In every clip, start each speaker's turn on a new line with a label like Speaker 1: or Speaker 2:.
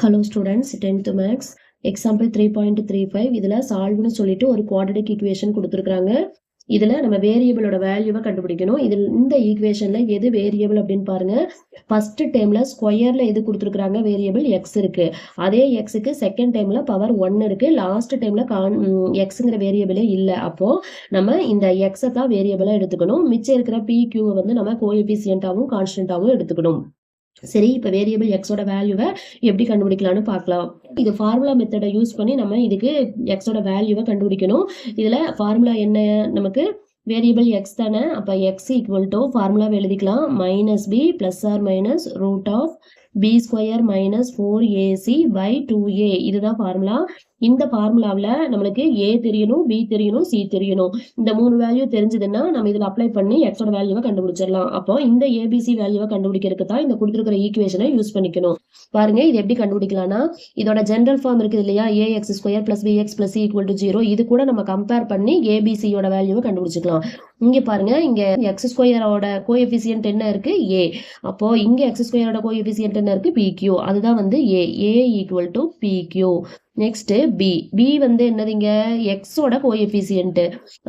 Speaker 1: Hello students tenth maths example three point three five இதில் சால்வ்னு சொல்லிட்டு ஒரு குவாட்ரடிக் ஈக்குவேஷன் கொடுத்துருக்காங்க இதில் நம்ம வேரியபிளோட வேல்யூவை கண்டுபிடிக்கணும். இதில் இந்த ஈக்குவேஷனில் எது வேரியபிள் அப்படின்னு பாருங்க. ஃபர்ஸ்ட் டைமில் ஸ்கொயரில் எது கொடுத்துருக்குறாங்க? வேரியபிள் எக்ஸ் இருக்குது அதே எக்ஸுக்கு செகண்ட் டைமில் பவர் ஒன் இருக்குது லாஸ்ட் டைமில் கான் எக்ஸுங்கிற வேரியபிளே இல்லை. அப்போது நம்ம இந்த எக்ஸை தான் வேரியபிளாக எடுத்துக்கணும். மிச்சம் இருக்கிற பி கியூவை வந்து நம்ம கோஎஃபிசியன்ட்டாகவும் கான்ஸ்டன்ட்டாகவும் எடுத்துக்கணும். சரி இப்போ வேரியபிள் எக்ஸோட வேல்யூவை எப்படி கண்டுபிடிக்கலாம்னு பார்க்கலாம். இது ஃபார்முலா மெத்தடை யூஸ் பண்ணி நம்ம இதுக்கு எக்ஸோட வேல்யூவை கண்டுபிடிக்கணும். இதில் ஃபார்முலா என்ன? நமக்கு வேரியபிள் எக்ஸ் தானே. அப்போ எக்ஸ் ஈக்குவல் டு ஃபார்முலாவை எழுதிக்கலாம். Minus B plus or minus root of B square minus four AC by two A இதுதான் ஃபார்முலா இந்த ஃபார்முலாவில் நம்மளுக்கு ஏ தெரியணும் பி தெரியணும் சி தெரியணும். இந்த மூணு வேல்யூ தெரிஞ்சதுன்னா நம்ம இதில் அப்ளை பண்ணி எக்ஸோட வேல்யூவை கண்டுபிடிச்சிடலாம். அப்போ இந்த ஏபிசி வேல்யூவை கண்டுபிடிக்கிறதுக்கு தான் இந்த கொடுத்துருக்கிற ஈக்குவேஷனை யூஸ் பண்ணிக்கணும். பாருங்க இது எப்படி கண்டுபிடிக்கலாம்னா இதோட ஜென்ரல் ஃபார்ம் இருக்குது இல்லையா? A X square plus B X plus equal to zero இது கூட நம்ம கம்பேர் பண்ணி ஏபிசியோட வேல்யூவை கண்டுபிடிச்சிக்கலாம். இங்க பாருங்க இங்க எக்ஸ் ஸ்கொயரோட கோஎஃபிசியன்ட் என்ன இருக்கு? ஏ அப்போ இங்க எக்ஸ் ஸ்கொயரோட கோஎஃபிசியன்ட் என்ன இருக்கு? பிக்யூ அதுதான் வந்து A A equal to P Q next P P வந்து என்னதுங்க எக்ஸோட கோஎஃபிசியன்ட்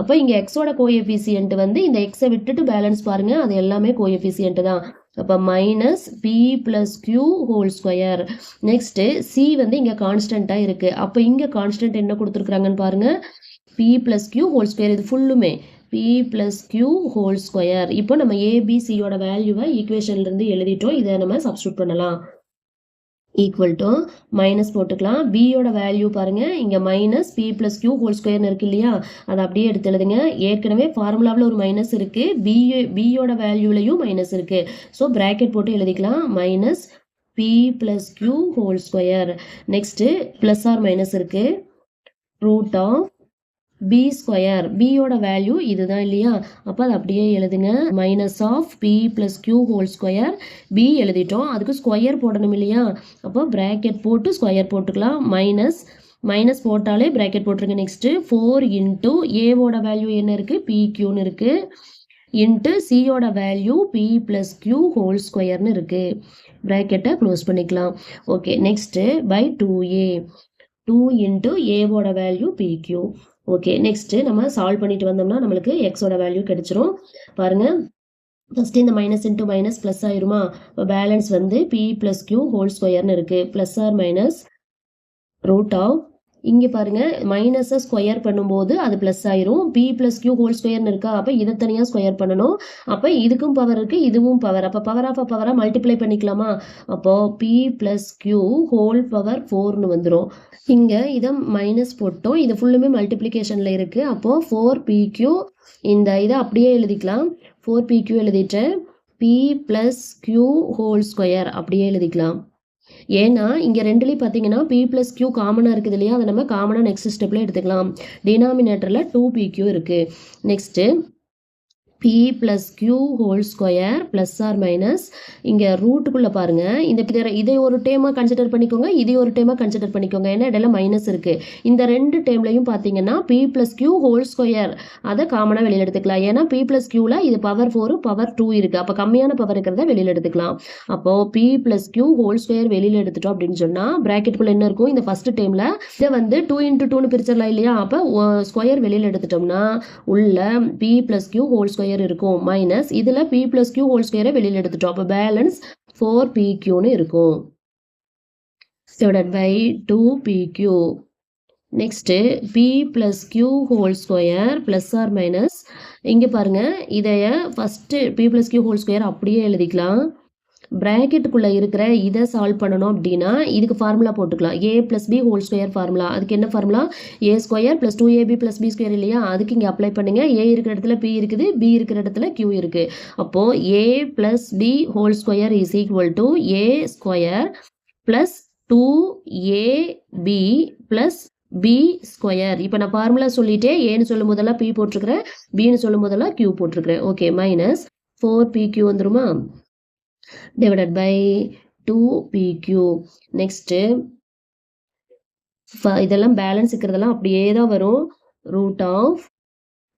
Speaker 1: அப்போ இங்க எக்ஸோட கோஎஃபிசியன்ட் வந்து இந்த எக்ஸை விட்டுட்டு பேலன்ஸ் பாருங்க அது எல்லாமே கோஎஃபிசியன்ட் தான். அப்போ minus P plus Q whole square next C வந்து இங்கே கான்ஸ்டண்ட்டாக இருக்குது அப்போ இங்கே கான்ஸ்டன்ட் என்ன கொடுத்துருக்குறாங்கன்னு பாருங்கள் P plus Q whole square இது ஃபுல்லுமே P plus Q whole square இப்போ நம்ம ஏபிசியோட வேல்யூவை ஈக்குவேஷன்லேருந்து எழுதிட்டோம். இதை நம்ம சப்ஸ்டியூட் பண்ணலாம். ஈக்குவல் டு மைனஸ் போட்டுக்கலாம். பியோட வேல்யூ பாருங்கள் இங்கே minus P plus Q whole ஸ்கொயர்னு இருக்கு இல்லையா? அதை அப்படியே எடுத்து எழுதுங்க. ஏற்கனவே ஃபார்முலாவில் ஒரு மைனஸ் இருக்குது பி பியோட வேல்யூலையும் மைனஸ் இருக்குது ஸோ ப்ராக்கெட் போட்டு எழுதிக்கலாம். Minus P plus Q whole square next plus or minus இருக்குது ரூட் ஆஃப் பி ஸ்கொயர் பியோட வேல்யூ இதுதான் இல்லையா? அப்போ அது அப்படியே எழுதுங்க. Minus of P plus Q whole square B எழுதிட்டோம். அதுக்கு ஸ்கொயர் போடணும் இல்லையா? அப்போ ப்ராக்கெட் போட்டு ஸ்கொயர் போட்டுக்கலாம். மைனஸ் மைனஸ் போட்டாலே ப்ராக்கெட் போட்டுருங்க. நெக்ஸ்ட்டு ஃபோர் இன்ட்டு ஏவோட வேல்யூ என்ன இருக்குது பி கியூன்னு இருக்குது இன்ட்டு சியோட value P plus Q whole ஸ்கொயர்னு இருக்குது ப்ராக்கெட்டை க்ளோஸ் பண்ணிக்கலாம். Okay next by two A two into ஏவோட value P Q okay next நம்ம சால்வ் பண்ணிட்டு வந்தோம்னா நம்மளுக்கு எக்ஸோட வேல்யூ கிடைச்சிரும். பாருங்க. ஃபஸ்ட்டு இந்த மைனஸ் இன்ட்டு மைனஸ் ப்ளஸ் ஆயிருமா? இப்போ பேலன்ஸ் வந்து பி ப்ளஸ் கியூ ஹோல் ஸ்கொயர்னு இருக்குது plus or minus root of இங்கே பாருங்க மைனஸை ஸ்கொயர் பண்ணும்போது அது ப்ளஸ் ஆயிரும். பி ப்ளஸ் கியூ ஹோல் ஸ்கொயர்னு இருக்கா? அப்போ இதை தனியாக ஸ்கொயர் பண்ணணும். அப்போ இதுக்கும் பவர் இருக்குது இதுவும் பவர் அப்போ பவர் ஆஃப் பவராக மல்டிப்ளை பண்ணிக்கலாமா? அப்போது P plus Q whole power ஃபோர்னு வந்துடும் இங்கே இதை மைனஸ் போட்டோம். இது ஃபுல்லுமே மல்டிப்ளிகேஷனில் இருக்குது அப்போது ஃபோர் பி கியூ இந்த இதை அப்படியே எழுதிக்கலாம். ஃபோர் பி கியூ எழுதிட்டேன். P plus Q whole square அப்படியே எழுதிக்கலாம். ஏன்னா இங்கே ரெண்டுலேயும் பார்த்தீங்கன்னா பி ப்ளஸ் கியூ காமனாக இருக்குது இல்லையா? அதை நம்ம காமனாக நெக்ஸ்ட் ஸ்டெப்பில் எடுத்துக்கலாம். டினாமினேட்டரில் டூ பி கியூ இருக்குது next P plus Q whole square plus or minus இங்கே ரூட்டுக்குள்ளே பாருங்கள் இந்த இதை- ஒரு டேமாக கன்சிடர் பண்ணிக்கோங்க. இதை ஒரு டேமாக கன்சிடர் பண்ணிக்கோங்க. ஏன்னா இடையில மைனஸ் இருக்குது இந்த ரெண்டு டேம்லையும் பார்த்தீங்கன்னா P plus Q whole square அதை காமனாக வெளியில் எடுத்துக்கலாம். ஏன்னா பி ப்ளஸ் கியூவில் இது பவர் ஃபோரு பவர் டூ இருக்குது அப்போ கம்மியான பவர் இருக்கிறத வெளியில் எடுத்துக்கலாம். அப்போது P plus Q whole square வெளியில் எடுத்துட்டோம் அப்படின்னு சொன்னால் ப்ராக்கெட்டுக்குள்ளே என்ன இருக்கும்? இந்த ஃபஸ்ட்டு டைமில் இதை வந்து டூ இன்ட்டு டூன்னு பிரிச்சிடலாம் இல்லையா? அப்போ ஸ்கொயர் வெளியில் எடுத்துட்டோம்னா உள்ள P plus Q whole square இருக்கும். மைனஸ் இதில் பி ப்ளஸ் கியூ ஹோல் ஸ்கொயரை வெளியில் எடுத்துட்டோம். அப்போ பேலன்ஸ் ஃபோர் பி கியூன்னு இருக்கும். Divided by two P Q next P plus Q whole square plus or minus இங்கே பாருங்கள் இதைய first P plus Q whole square அப்படியே எழுதிக்கலாம். ப்ராக்கெட்டுக்குள்ளே இருக்கிற இதை சால்வ் பண்ணணும் அப்படின்னா இதுக்கு ஃபார்முலா போட்டுக்கலாம். A plus B whole square formula அதுக்கு என்ன formula A square plus two AB plus B square இல்லையா? அதுக்கு இங்கே அப்ளை பண்ணுங்க. ஏ இருக்கிற இடத்துல பி இருக்குது பி இருக்கிற இடத்துல கியூ இருக்குது அப்போது A plus B whole square is equal to A square plus two A B plus B square இப்போ நான் ஃபார்முலா சொல்லிட்டே ஏன்னு சொல்லும் போதெல்லாம் பி போட்டிருக்கிறேன். பின்னு சொல்லும் போதெல்லாம் கியூ போட்டிருக்கிறேன். Okay minus four P Q வந்துருமா? Divided by 2pq நெக்ஸ்ட்டு இதெல்லாம் பேலன்ஸ் இருக்கிறதெல்லாம் அப்படியே தான் வரும். Root of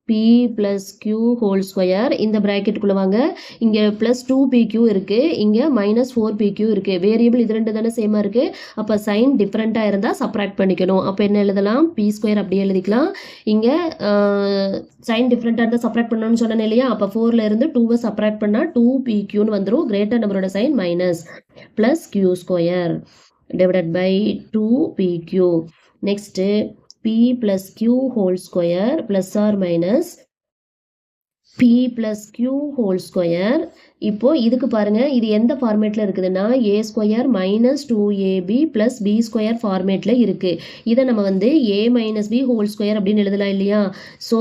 Speaker 1: P plus Q whole square இந்த ப்ராக்கெட்டுக்குள்ளே வாங்க. இங்கே ப்ளஸ் டூ பி கியூ இருக்குது இங்கே மைனஸ் ஃபோர் பி கியூ இருக்குது வேரியபிள் இது ரெண்டு தானே சேமாக இருக்குது அப்போ சைன் டிஃப்ரெண்ட்டாக இருந்தால் சப்ராக்ட் பண்ணிக்கணும். அப்போ என்ன எழுதலாம்? பி ஸ்கொயர் அப்படியே எழுதிக்கலாம். இங்கே சைன் டிஃப்ரெண்ட்டாக இருந்தால் சப்ராக்ட் பண்ணணும்னு சொன்னேன் இல்லையா? அப்போ ஃபோரில் இருந்து டூவை சப்ராக்ட் பண்ணால் டூ பி கியூன்னு வந்துடும் கிரேட்டர் நம்பரோட sign minus plus Q square divided by two P Q next p plus q whole square plus or minus p plus q whole square. இப்போ இதுக்கு பாருங்க இது எந்த ஃபார்மேட்டில் இருக்குதுன்னா A square minus two AB plus B square ஃபார்மேட்டில் இருக்குது இதை நம்ம வந்து A minus B whole square அப்படின்னு எழுதலாம் இல்லையா? ஸோ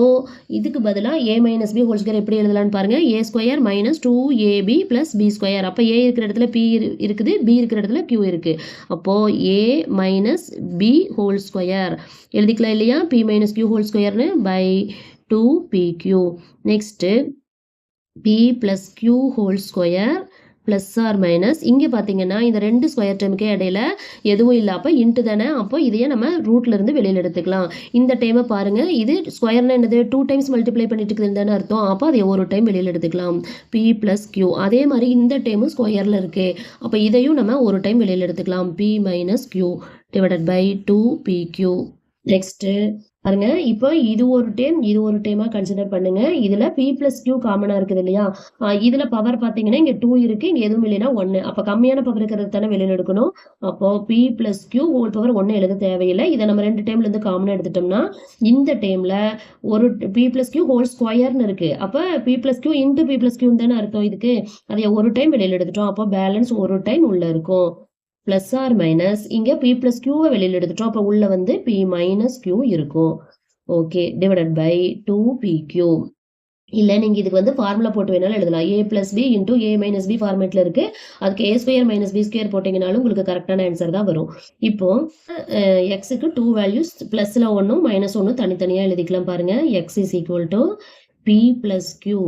Speaker 1: இதுக்கு பதிலாக A minus B whole square எப்படி எழுதலாம்னு பாருங்கள் A square minus two AB plus B square அப்போ ஏ இருக்கிற இடத்துல பி இருக்குது பி இருக்கிற இடத்துல கியூ இருக்குது அப்போது A minus B whole square எழுதிக்கலாம் இல்லையா? பி மைனஸ் கியூ ஹோல் ஸ்கொயர்னு by two P Q next P plus Q whole square plus or minus இங்கே பார்த்தீங்கன்னா இந்த ரெண்டு ஸ்கொயர் டேமுக்கே இடையில எதுவும் இல்லை அப்போ இன்ட்டு தானே? அப்போ இதையே நம்ம ரூட்லேருந்து வெளியில் எடுத்துக்கலாம். இந்த டைமை பாருங்கள் இது ஸ்கொயர்னா என்னது? டூ டைம்ஸ் மல்டிப்ளை பண்ணிட்டு இருக்குதுன்னு அர்த்தம். அப்போ அதை ஒரு டைம் வெளியில் எடுத்துக்கலாம். பி ப்ளஸ் கியூ அதே மாதிரி இந்த டைமும் ஸ்கொயரில் இருக்குது அப்போ இதையும் நம்ம ஒரு டைம் வெளியில் எடுத்துக்கலாம். P minus Q divided by two P Q next பாருங்க இப்போ இது ஒரு டைம் இது ஒரு டேமா கன்சிடர் பண்ணுங்க. இதுல பி பிளஸ் கியூ காமனா இருக்குது இல்லையா? இதுல பவர் பாத்தீங்கன்னா இங்க டூ இருக்கு இங்க எதுவும் இல்லைன்னா ஒன்னு அப்ப கம்மியான பவர் இருக்கிறது தானே வெளியில எடுக்கணும். அப்போ P plus Q whole power ஒன்னு எழுத தேவையில்லை. இதை நம்ம ரெண்டு டைம்ல இருந்து காமனா எடுத்துட்டோம்னா இந்த டேம்ல ஒரு பி பிளஸ் கியூ ஹோல் ஸ்கொயர்னு இருக்கு. அப்ப P plus Q into P plus Q தானே அர்த்தம் இதுக்கு. அதை ஒரு டைம் வெளியில எடுத்துட்டோம். அப்போ பேலன்ஸ் ஒரு டைம் உள்ள இருக்கும். ப்ளஸ் ஆர் மைனஸ் இங்கே பி ப்ளஸ் கியூவை வெளியில் எடுத்துட்டோம். அப்போ உள்ளே வந்து பி மைனஸ் கியூ இருக்கும். Okay divided by two P Q இல்லை நீங்கள் இதுக்கு வந்து ஃபார்முலா போட்டு வேணாலும் எழுதலாம். A plus B into A minus B ஃபார்மேட்டில் இருக்குது அதுக்கு A square minus B square போட்டிங்கனாலும் உங்களுக்கு கரெக்டான ஆன்சர் தான் வரும். இப்போ எக்ஸுக்கு டூ வேல்யூஸ் ப்ளஸில் ஒன்றும் மைனஸ் ஒன்றும் தனித்தனியாக எழுதிக்கலாம் பாருங்கள் X is equal to P plus Q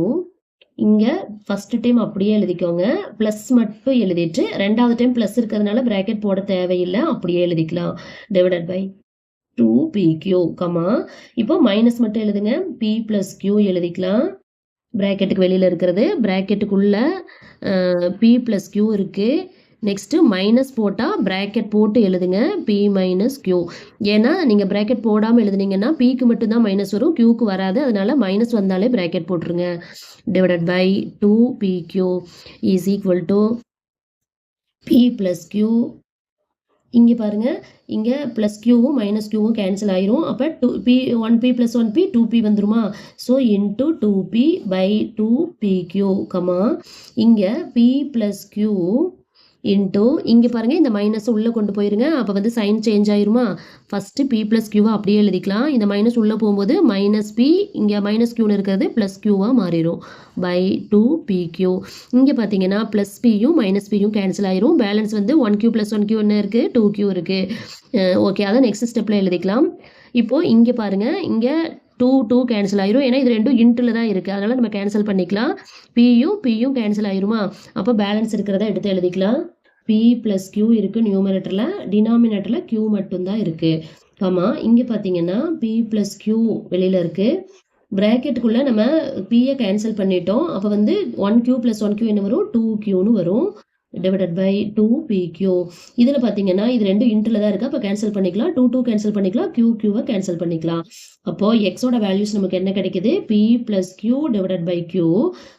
Speaker 1: இங்கே ஃபஸ்ட்டு டைம் அப்படியே எழுதிக்கோங்க. ப்ளஸ் மட்டும் எழுதிட்டு ரெண்டாவது டைம் ப்ளஸ் இருக்கிறதுனால ப்ராக்கெட் போட தேவையில்லை. அப்படியே எழுதிக்கலாம். Divided by two P Q comma இப்போ மைனஸ் மட்டும் எழுதுங்க. பி ப்ளஸ் கியூ எழுதிக்கலாம். ப்ராக்கெட்டுக்கு வெளியில் இருக்கிறது. ப்ராக்கெட்டுக்குள்ளே பி ப்ளஸ் கியூ இருக்குது நெக்ஸ்ட்டு மைனஸ் போட்டால் ப்ராக்கெட் போட்டு எழுதுங்க. பி மைனஸ் கியூ ஏன்னா நீங்கள் ப்ராக்கெட் போடாமல் எழுதுனீங்கன்னா பிக்கு மட்டும்தான் மைனஸ் வரும் கியூக்கு வராது. அதனால மைனஸ் வந்தாலே ப்ராக்கெட் போட்டுருங்க. Divided by two P Q is equal to P plus Q இங்கே பாருங்கள் இங்கே ப்ளஸ் கியூவும் மைனஸ் கியூவும் கேன்சல் ஆயிரும். அப்போ two P one P plus one P two P வந்துருமா? So into two P by two P Q comma இங்கே B plus Q into இங்கே பாருங்கள் இந்த மைனஸ் உள்ளே கொண்டு போயிருங்க. அப்போ வந்து சைன் சேஞ்ச் ஆயிருமா? ஃபஸ்ட்டு பி ப்ளஸ் கியூவாக அப்படியே எழுதிக்கலாம். இந்த மைனஸ் உள்ளே போகும்போது மைனஸ் பி இங்கே மைனஸ் கியூன்னு இருக்கிறது ப்ளஸ் கியூவாக மாறிடும். பை டூ பி கியூ இங்கே பார்த்தீங்கன்னா ப்ளஸ் பியும் மைனஸ் பியும் கேன்சல் ஆயிரும். பேலன்ஸ் வந்து one Q plus one Q என்ன இருக்குது டூ கியூ இருக்குது ஓகே அதை நெக்ஸ்ட் ஸ்டெப்பில் எழுதிக்கலாம். இப்போது இங்கே பாருங்கள் இங்கே டூ டூ கேன்சல் ஆயிரும். ஏன்னா இது ரெண்டும் இன்ட்டில் தான் இருக்குது அதனால் நம்ம கேன்சல் பண்ணிக்கலாம். பியும் பியும் கேன்சல் ஆயிருமா? அப்போ பேலன்ஸ் இருக்கிறத எடுத்து எழுதிக்கலாம். பி ப்ளஸ் கியூ இருக்குது நியூமரேட்டரில் டினாமினேட்டரில் கியூ மட்டும்தான் இருக்குது ஆமாம் இங்கே பார்த்தீங்கன்னா பி ப்ளஸ் கியூ வெளியில் இருக்குது ப்ராக்கெட்டுக்குள்ளே நம்ம பியை கேன்சல் பண்ணிட்டோம். அப்போ வந்து one q plus one q என்ன வரும்? டூ கியூன்னு வரும். Divided by two p q இதில் பார்த்தீங்கன்னா இது ரெண்டு இன்ட்ரில் தான் இருக்குது அப்போ கேன்சல் பண்ணிக்கலாம். டூ டூ கேன்சல் பண்ணிக்கலாம். கியூ கியூவை கேன்சல் பண்ணிக்கலாம். அப்போது எக்ஸோட வேல்யூஸ் நமக்கு என்ன கிடைக்குது? P plus q divided by q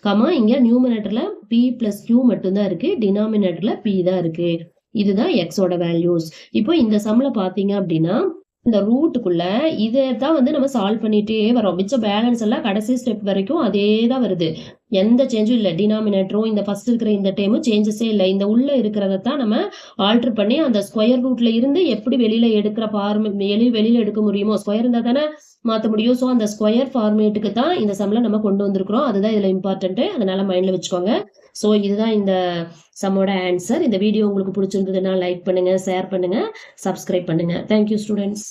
Speaker 1: comma இங்கே நியூமினேட்டரில் பி ப்ளஸ் கியூ மட்டும்தான் இருக்குது டினாமினேட்டரில் பி தான் இருக்குது இதுதான் எக்ஸோட வேல்யூஸ் இப்போ இந்த சம்மில் பார்த்தீங்க அப்படின்னா இந்த ரூட்டுக்குள்ள இதை தான் வந்து நம்ம சால்வ் பண்ணிட்டே வரோம் மிச்ச பேலன்ஸ் எல்லாம் கடைசி ஸ்டெப் வரைக்கும் அதே தான் வருது. எந்த சேஞ்சும் இல்லை. டினாமினேட்டரும் இந்த ஃபர்ஸ்ட் இருக்கிற இந்த டைமும் சேஞ்சஸே இல்லை. இந்த உள்ள இருக்கிறத தான் நம்ம ஆல்டர் பண்ணி அந்த ஸ்கொயர் ரூட்ல இருந்து எப்படி வெளியில எடுக்கிற ஃபார்ம் வெளி வெளியில எடுக்க முடியுமோ ஸ்கொயர் இருந்தால் தானே மாற்ற முடியும். ஸோ அந்த ஸ்கொயர் ஃபார்மேட்டுக்கு தான் இந்த சம்மில் நம்ம கொண்டு வந்திருக்கிறோம். அதுதான் இதில் இம்பார்ட்டன்ட்டு அதனால மைண்டில் வச்சுக்கோங்க. ஸோ இதுதான் இந்த சம்மோட ஆன்சர் இந்த வீடியோ உங்களுக்கு பிடிச்சிருந்ததுன்னா லைக் பண்ணுங்கள் ஷேர் பண்ணுங்கள் சப்ஸ்கிரைப் பண்ணுங்கள் தேங்க்யூ ஸ்டூடெண்ட்ஸ்